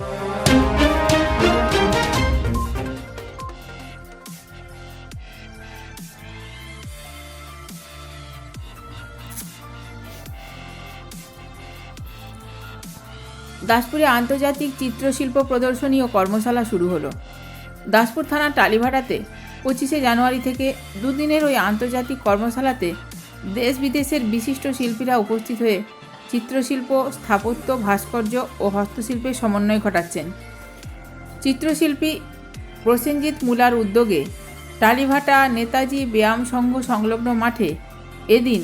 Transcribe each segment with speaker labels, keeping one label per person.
Speaker 1: দাসপুরে আন্তর্জাতিক চিত্রশিল্প প্রদর্শনী ও কর্মশালা শুরু হলো। দাসপুর থানার টালিভাটাতে পঁচিশে জানুয়ারি থেকে দুদিনের ওই আন্তর্জাতিক কর্মশালাতে দেশ বিদেশের বিশিষ্ট শিল্পীরা উপস্থিত হয়ে চিত্রশিল্প, স্থাপত্য, ভাস্কর্য ও হস্তশিল্পের সমন্বয় ঘটাচ্ছেন। চিত্রশিল্পী প্রসেনজিৎ মুলার উদ্যোগে টালিভাটা নেতাজি ব্যায়াম সংঘ সংলগ্ন মাঠে এদিন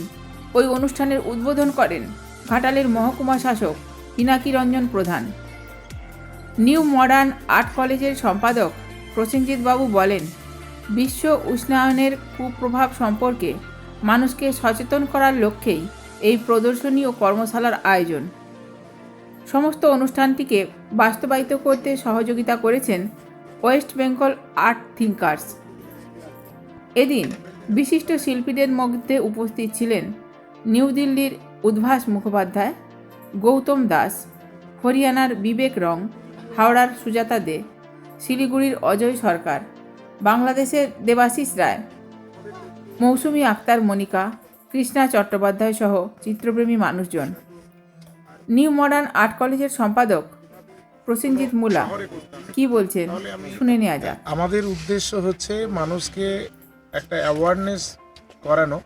Speaker 1: ওই অনুষ্ঠানের উদ্বোধন করেন ঘাটালের মহকুমা শাসক পিনাকি রঞ্জন প্রধান। নিউ মডার্ন আর্ট কলেজের সম্পাদক প্রসেনজিৎ বাবু বলেন, বিশ্ব উষ্ণায়নের কুপ্রভাব সম্পর্কে মানুষকে সচেতন করার লক্ষ্যেই এই প্রদর্শনী ও কর্মশালার আয়োজন। সমস্ত অনুষ্ঠানটিকে বাস্তবায়িত করতে সহযোগিতা করেছেন ওয়েস্ট বেঙ্গল আর্ট থিঙ্কার্স। এদিন বিশিষ্ট শিল্পীদের মধ্যে উপস্থিত ছিলেন নিউ দিল্লির উদ্ভাস মুখোপাধ্যায়, গৌতম দাস, হরিয়ানার বিবেক রং, হাওড়ার সুজাতা দে, শিলিগুড়ির অজয় সরকার, বাংলাদেশের দেবাশিস রায়, মৌসুমি আক্তার মনিকা কৃষ্ণা চট্টোপাধ্যায় সহ চিত্রপ্রেমী মানুষজন। নিউ মডার্ন আর্ট কলেজের সম্পাদক প্রসেনজিৎ মুলা। কি বলছেন? শুনে নেওয়া যাক।
Speaker 2: আমাদের উদ্দেশ্য হচ্ছে মানুষকে একটা অ্যাওয়ারনেস করানো,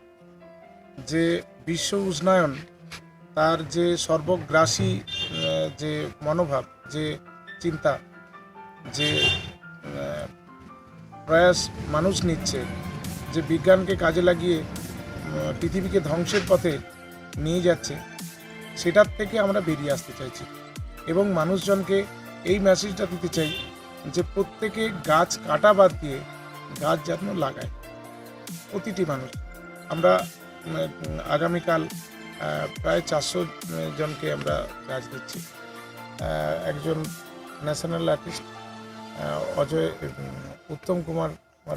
Speaker 2: যে বিশ্ব উষ্ণায়ন, তার যে সর্বগ্রাসী যে মনোভাব, যে চিন্তা, যে প্রয়াস মানুষ নিচ্ছে, যে বিজ্ঞানকে কাজে লাগিয়ে পৃথিবীকে ধ্বংসের পথে নিয়ে যাচ্ছে, সেটার থেকে আমরা বেরিয়ে আসতে চাইছি। এবং মানুষজনকে এই মেসেজটা দিতে চাই যে প্রত্যেকে গাছ কাটা বাদ দিয়ে গাছ যেন লাগায়। প্রতিটি মানুষ। আমরা আগামীকাল প্রায় চারশো জনকে আমরা গাছ দিচ্ছি। একজন ন্যাশনাল আর্টিস্ট অজয় উত্তম কুমার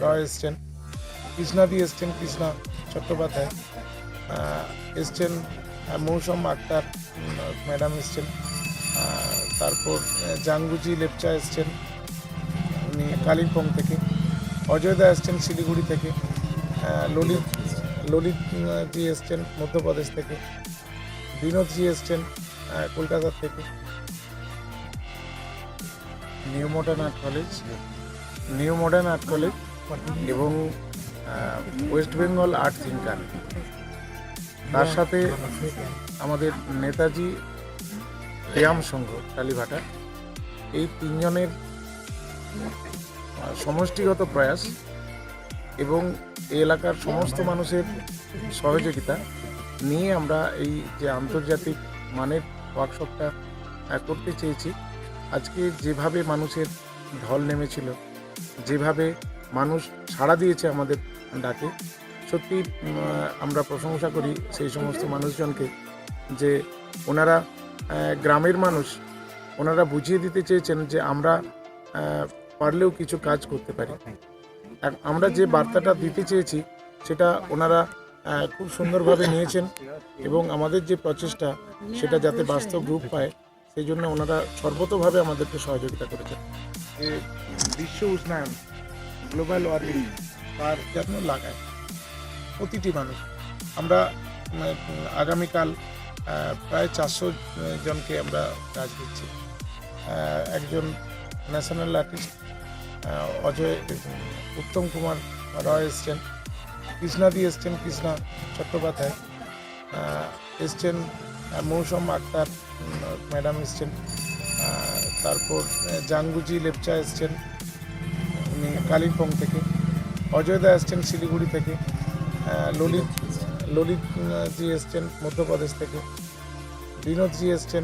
Speaker 2: রয় এসছেন। কৃষ্ণাদি এসছেন, কৃষ্ণা। চট্টোপাধ্যায় এসছেন মৌসম আক্তার ম্যাডাম এসছেন তারপর জাঙ্গুজি লেপচা এসছেন, উনি কালিম্পং থেকে দা এসছেন শিলিগুড়ি থেকে ললিত ললিত জি এসছেন মধ্যপ্রদেশ থেকে, বিনোদ জি এসছেন কলকাতা থেকে, new modern art college, new modern art college, এবং ওয়েস্ট বেঙ্গল আর্ট থিঙ্কার তার সাথে আমাদের নেতাজি ব্যায়াম সংঘ কালীভাটা এই তিনজনের সমষ্টিগত প্রয়াস এবং এলাকার সমস্ত মানুষের সহযোগিতা নিয়ে আমরা এই যে আন্তর্জাতিক মানের ওয়ার্কশপটা করতে চেয়েছি। আজকে যেভাবে মানুষের ঢল নেমেছিল, যেভাবে মানুষ সাড়া দিয়েছে আমাদের ডাকে। সত্যি আমরা প্রশংসা করি সেই সমস্ত মানুষজনকে যে ওনারা গ্রামের মানুষ, ওনারা বুঝিয়ে দিতে চেয়েছেন যে আমরা পারলেও কিছু কাজ করতে পারি। আমরা যে বার্তাটা দিতে চেয়েছি, সেটা ওনারা খুব সুন্দরভাবে নিয়েছেন এবং আমাদের যে প্রচেষ্টা, সেটা যাতে বাস্তব রূপ পায়, সেই জন্য ওনারা সর্বতভাবে আমাদেরকে সহযোগিতা করেছেন। বিশ্ব উষ্ণায়ন, গ্লোবাল ওয়ার্মিং তার যত্ন লাগায়। প্রতিটি মানুষ। আমরা আগামীকাল প্রায় চারশো জনকে আমরা কাজ দিচ্ছি। একজন ন্যাশনাল আর্টিস্ট অজয়, উত্তম কুমার রয় এসছেন কৃষ্ণাদি এসছেন, কৃষ্ণা চট্টোপাধ্যায় এসছেন মৌসম আক্তার ম্যাডাম এসছেন তারপর জাঙ্গুজি লেপচা এসছেন, উনি কালিম্পং থেকে। অজয় দা এসছেন শিলিগুড়ি থেকে ললিত ললিত জি এসছেন মধ্যপ্রদেশ থেকে বিনোদ জি এসছেন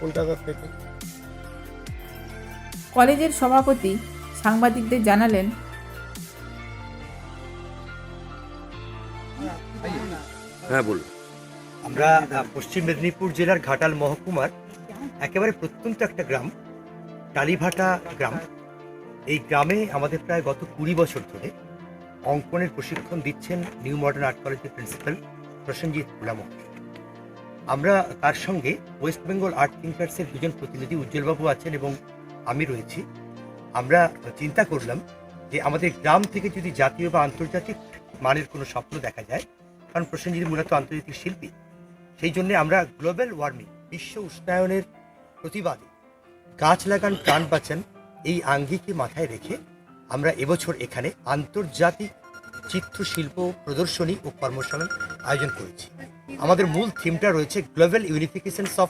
Speaker 2: কলকাতা থেকে।
Speaker 1: কলেজের সভাপতি সাংবাদিকদের জানালেন
Speaker 3: হ্যাঁ বলুন।
Speaker 4: আমরা পশ্চিম মেদিনীপুর জেলার ঘাটাল মহকুমার একেবারে প্রত্যন্ত একটা গ্রাম টালিভাটা গ্রাম। এই গ্রামে আমাদের প্রায় গত কুড়ি বছর ধরে অঙ্কনের প্রশিক্ষণ দিচ্ছেন নিউ মডার্ন আর্ট কলেজের প্রিন্সিপাল প্রসেনজিৎ গুলাম আমরা তার সঙ্গে ওয়েস্ট বেঙ্গল আর্ট থিঙ্কার্সের দুজন প্রতিনিধি উজ্জ্বলবাবু আছেন এবং আমি রয়েছি। আমরা চিন্তা করলাম যে আমাদের গ্রাম থেকে যদি জাতীয় বা আন্তর্জাতিক মানের কোনো স্বপ্ন দেখা যায়, কারণ প্রসেনজিৎ মূলত আন্তর্জাতিক শিল্পী, সেই জন্য আমরা গ্লোবাল ওয়ার্মিং, বিশ্ব উষ্ণায়নের প্রতিবাদে গাছ লাগান, প্রাণ বাঁচান এই আঙ্গিকে মাথায় রেখে আমরা এবছর এখানে আন্তর্জাতিক চিত্রশিল্প প্রদর্শনী ও কর্মশালার আয়োজন করেছি। আমাদের মূল থিমটা রয়েছে global unifications of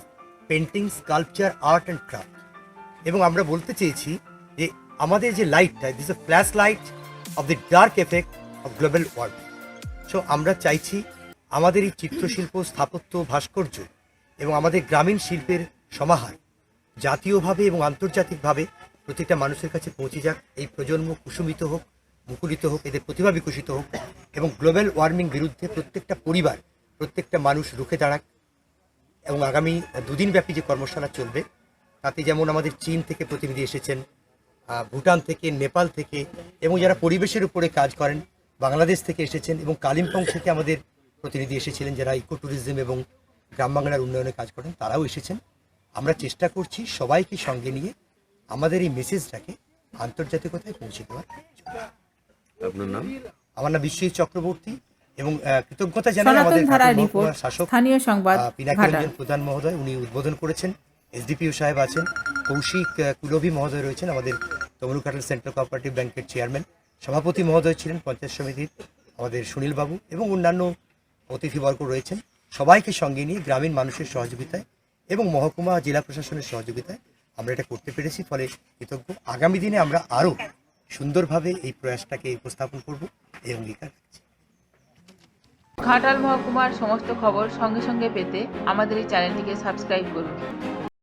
Speaker 4: painting sculpture, art and craft. এবং আমরা বলতে চেয়েছি যে আমাদের যে লাইটটা, this a flash light of the dark effect of global world so আমরা চাইছি আমাদের এই চিত্রশিল্প, স্থাপত্য, ভাস্কর্য এবং আমাদের গ্রামীণ শিল্পের সমাহার জাতীয়ভাবে এবং আন্তর্জাতিকভাবে প্রত্যেকটা মানুষের কাছে পৌঁছে যাক, এই প্রজন্ম কুসুমিত হোক, মুকুলিত হোক, এদের প্রতিভা বিকশিত হোক এবং গ্লোবাল ওয়ার্মিং বিরুদ্ধে প্রত্যেকটা পরিবার, প্রত্যেকটা মানুষ রুখে দাঁড়াক এবং আগামী দুদিন ব্যাপী যে কর্মশালা চলবে, তাতে যেমন আমাদের চীন থেকে প্রতিনিধি এসেছেন ভুটান থেকে, নেপাল থেকে এবং যারা পরিবেশের উপরে কাজ করেন, বাংলাদেশ থেকে এসেছেন এবং কালিম্পং থেকে আমাদের প্রতিনিধি এসেছিলেন যারা ইকো ট্যুরিজম এবং গ্রাম বাংলার উন্নয়নে কাজ করেন, তারাও এসেছেন। আমরা চেষ্টা করছি সবাইকে সঙ্গে নিয়ে আমাদের এই মেসেজটাকে আন্তর্জাতিকতায় পৌঁছে দেওয়ার
Speaker 3: আপনার নাম?
Speaker 4: আমার নাম বিশ্বজিৎ চক্রবর্তী এবং আহ, কৃতজ্ঞতা জানাই আমাদের শাসক
Speaker 1: স্থানীয় সংবাদ
Speaker 4: আহ, পিনাকি প্রধান মহোদয় উনি উদ্বোধন করেছেন। এসডিপিও সাহেব আছেন। কৌশিক কুলভি মহোদয় রয়েছেন আমাদের তমলুকাটাল সেন্ট্রাল কোঅপারেটিভ ব্যাংকের চেয়ারম্যান। সভাপতি মহোদয় ছিলেন পঞ্চায়েত সমিতির আমাদের সুনীল বাবু এবং অন্যান্য অতিথিবর্গ রয়েছেন। সবাইকে সঙ্গে নিয়ে গ্রামীণ মানুষের সহযোগিতায় এবং মহকুমা জেলা প্রশাসনের সহযোগিতায় আমরা এটা করতে পেরেছি, ফলে কৃতজ্ঞ। আগামী দিনে আমরা আরও সুন্দরভাবে এই প্রয়াসটাকে উপস্থাপন করব এই অঙ্গীকার
Speaker 1: ঘাটাল মহকুমার সমস্ত খবর সঙ্গে সঙ্গে পেতে আমাদের এই চ্যানেলটিকে সাবস্ক্রাইব করুন।